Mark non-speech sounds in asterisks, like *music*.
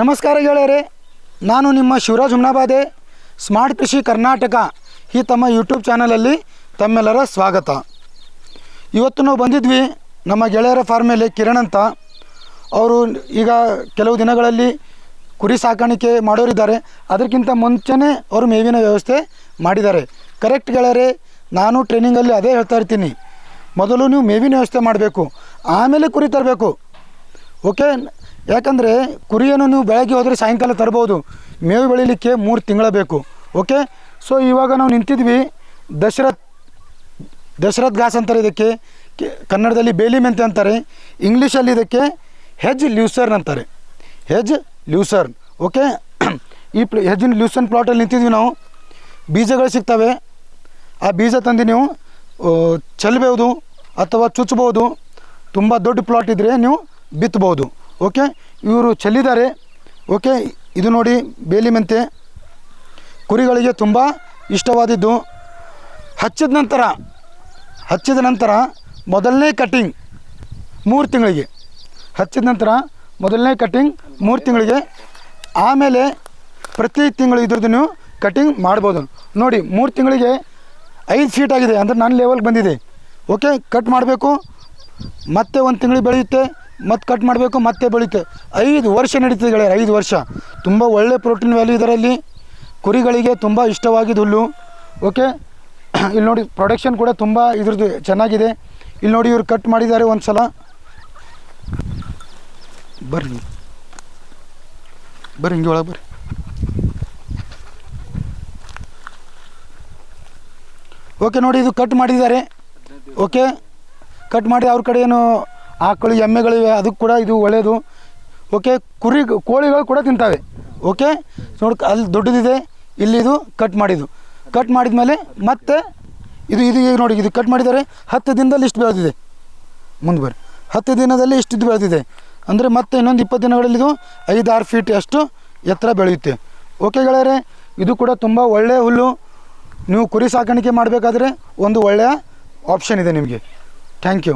ನಮಸ್ಕಾರ ಗೆಳೆಯರೆ, ನಾನು ನಿಮ್ಮ ಶಿವರಾಜ್ ಹುಮ್ನಾಬಾದೆ ಸ್ಮಾರ್ಟ್ ಕೃಷಿ ಕರ್ನಾಟಕ, ಈ ತಮ್ಮ ಯೂಟ್ಯೂಬ್ ಚಾನಲಲ್ಲಿ ತಮ್ಮೆಲ್ಲರ ಸ್ವಾಗತ. ಇವತ್ತು ನಾವು ಬಂದಿದ್ವಿ ನಮ್ಮ ಗೆಳೆಯರ ಫಾರ್ಮಲ್ಲಿ ಕಿರಣ್ ಅಂತ. ಅವರು ಈಗ ಕೆಲವು ದಿನಗಳಲ್ಲಿ ಕುರಿ ಸಾಕಾಣಿಕೆ ಮಾಡೋರಿದ್ದಾರೆ. ಅದಕ್ಕಿಂತ ಮುಂಚೆನೇ ಅವರು ಮೇವಿನ ವ್ಯವಸ್ಥೆ ಮಾಡಿದ್ದಾರೆ. ಕರೆಕ್ಟ್ ಗೆಳೆಯರೆ, ನಾನು ಟ್ರೈನಿಂಗಲ್ಲಿ ಅದೇ ಹೇಳ್ತಾ ಇರ್ತೀನಿ. ಮೊದಲು ನೀವು ಮೇವಿನ ವ್ಯವಸ್ಥೆ ಮಾಡಬೇಕು, ಆಮೇಲೆ ಕುರಿ ತರಬೇಕು. ಓಕೆ ಯಾಕಂದರೆ ಕುರಿಯನ್ನು ನೀವು ಬೆಳಗ್ಗೆ ಹೋದರೆ ಸಾಯಂಕಾಲ ತರ್ಬೋದು. ಮೇವು ಬೆಳಿಲಿಕ್ಕೆ ಮೂರು ತಿಂಗಳ ಬೇಕು. ಓಕೆ? ಸೊ ಇವಾಗ ನಾವು ನಿಂತಿದ್ವಿ. ದಶರಥ್ ದಶರಥ್ ಘಾಸ್ ಅಂತಾರೆ ಇದಕ್ಕೆ. ಕನ್ನಡದಲ್ಲಿ ಬೇಲಿ ಮೆಂತೆ ಅಂತಾರೆ. ಇಂಗ್ಲೀಷಲ್ಲಿ ಇದಕ್ಕೆ ಹೆಜ್ ಲ್ಯೂಸರ್ನ್ ಅಂತಾರೆ. Hedge lucerne. ಓಕೆ? *clears throat* ಈ ಪ್ಲ ಹೆಜ್ ಲ್ಯೂಸರ್ನ್ ಪ್ಲಾಟಲ್ಲಿ ನಿಂತಿದ್ವಿ ನಾವು. ಬೀಜಗಳು ಸಿಗ್ತವೆ. ಆ ಬೀಜ ತಂದು ನೀವು ಆ, ಚೆಲ್ಲಬಹುದು ಅಥವಾ ಚುಚ್ಚಬಹುದು ತುಂಬ ದೊಡ್ಡ ಪ್ಲಾಟ್ ಇದ್ದರೆ ನೀವು ಬಿತ್ತಬಹುದು ಓಕೆ? ಇವರು ಚೆಲ್ಲಿದ್ದಾರೆ. ಓಕೆ? ಇದು ನೋಡಿ ಬೇಲಿ ಮೆಂತೆ. ಕುರಿಗಳಿಗೆ ತುಂಬ ಇಷ್ಟವಾದಿದ್ದು. ಹಚ್ಚಿದ ನಂತರ ಹಚ್ಚಿದ ನಂತರ ಮೊದಲನೇ ಕಟ್ಟಿಂಗ್ ಮೂರು ತಿಂಗಳಿಗೆ. ಹಚ್ಚಿದ ನಂತರ ಮೊದಲನೇ ಕಟ್ಟಿಂಗ್ ಮೂರು ತಿಂಗಳಿಗೆ. ಆಮೇಲೆ ಪ್ರತಿ ತಿಂಗಳು ಇದ್ರದ್ದು ಕಟ್ಟಿಂಗ್ ಮಾಡ್ಬೋದು. ನೋಡಿ, ಮೂರು ತಿಂಗಳಿಗೆ ಐದು ಫೀಟ್ ಆಗಿದೆ. ಅಂದರೆ ನನ್ನ ಲೆವೆಲ್ಗೆ ಬಂದಿದೆ. ಓಕೆ? ಕಟ್ ಮಾಡಬೇಕು. ಮತ್ತೆ ಒಂದು ತಿಂಗಳು ಬೆಳೆಯುತ್ತೆ. ಮತ್ತೆ ಕಟ್ ಮಾಡಬೇಕು, ಮತ್ತೆ ಬೆಳೀತೆ ಐದು ವರ್ಷ ನಡೀತದೆ ಗೆಳೆಯರು, ಐದು ವರ್ಷ. ತುಂಬ ಒಳ್ಳೆ ಪ್ರೋಟೀನ್ ವ್ಯಾಲ್ಯೂ ಇದರಲ್ಲಿ. ಕುರಿಗಳಿಗೆ ತುಂಬ ಇಷ್ಟವಾಗಿದ್ದು ಹುಲ್ಲು. ಓಕೆ *clears throat* ಇಲ್ಲಿ ನೋಡಿ ಪ್ರೊಡಕ್ಷನ್ ಕೂಡ ತುಂಬ ಇದ್ರದ್ದು ಚೆನ್ನಾಗಿದೆ. ಇಲ್ಲಿ ನೋಡಿ, ಇವರು ಕಟ್ ಮಾಡಿದ್ದಾರೆ ಒಂದು ಸಲ ಬರ್ರಿ. ಬರ್ರಿ, ಹಿಂಗೆ ಒಳಗೆ ಬರ್ರಿ. ಓಕೆ ನೋಡಿ, ಇದು ಕಟ್ ಮಾಡಿದ್ದಾರೆ. ಓಕೆ ಕಟ್ ಮಾಡಿ ಅವ್ರ ಕಡೆ ಏನು ಆಕಳು ಎಮ್ಮೆಗಳಿವೆ ಅದಕ್ಕೆ ಕೂಡ ಇದು ಒಳ್ಳೆಯದು. ಓಕೆ ಕುರಿ, ಕೋಳಿಗಳು ಕೂಡ ತಿಂತಾವೆ. ಓಕೆ ನೋಡಿ, ಅಲ್ಲಿ ದೊಡ್ಡದಿದೆ ಇಲ್ಲಿದು ಕಟ್ ಮಾಡಿದ್ದು. ಕಟ್ ಮಾಡಿದ್ಮೇಲೆ ಮತ್ತೆ ಇದು ಇದು ಈಗ ನೋಡಿ, ಇದು ಕಟ್ ಮಾಡಿದ್ದಾರೆ ಹತ್ತು ದಿನದಲ್ಲಿ ಇಷ್ಟು ಬೆಳೆದಿದೆ. ಮುಂದೆ ಬರ್ರಿ ಹತ್ತು ದಿನದಲ್ಲಿ ಇದು ಬೆಳೆದಿದೆ. ಅಂದರೆ ಮತ್ತೆ ಇನ್ನೊಂದು ಇಪ್ಪತ್ತು ದಿನಗಳಲ್ಲಿ ಇದು ಐದು ಆರು ಫೀಟ್ ಅಷ್ಟು ಎತ್ತರ ಬೆಳೆಯುತ್ತೆ. ಓಕೆ ಗೆಳೆಯರೆ, ಇದು ಕೂಡ ತುಂಬ ಒಳ್ಳೆಯ ಹುಲ್ಲು. ನೀವು ಕುರಿ ಸಾಕಾಣಿಕೆ ಮಾಡಬೇಕಾದ್ರೆ ಒಂದು ಒಳ್ಳೆಯ ಆಪ್ಷನ್ ಇದೆ ನಿಮಗೆ. Thank you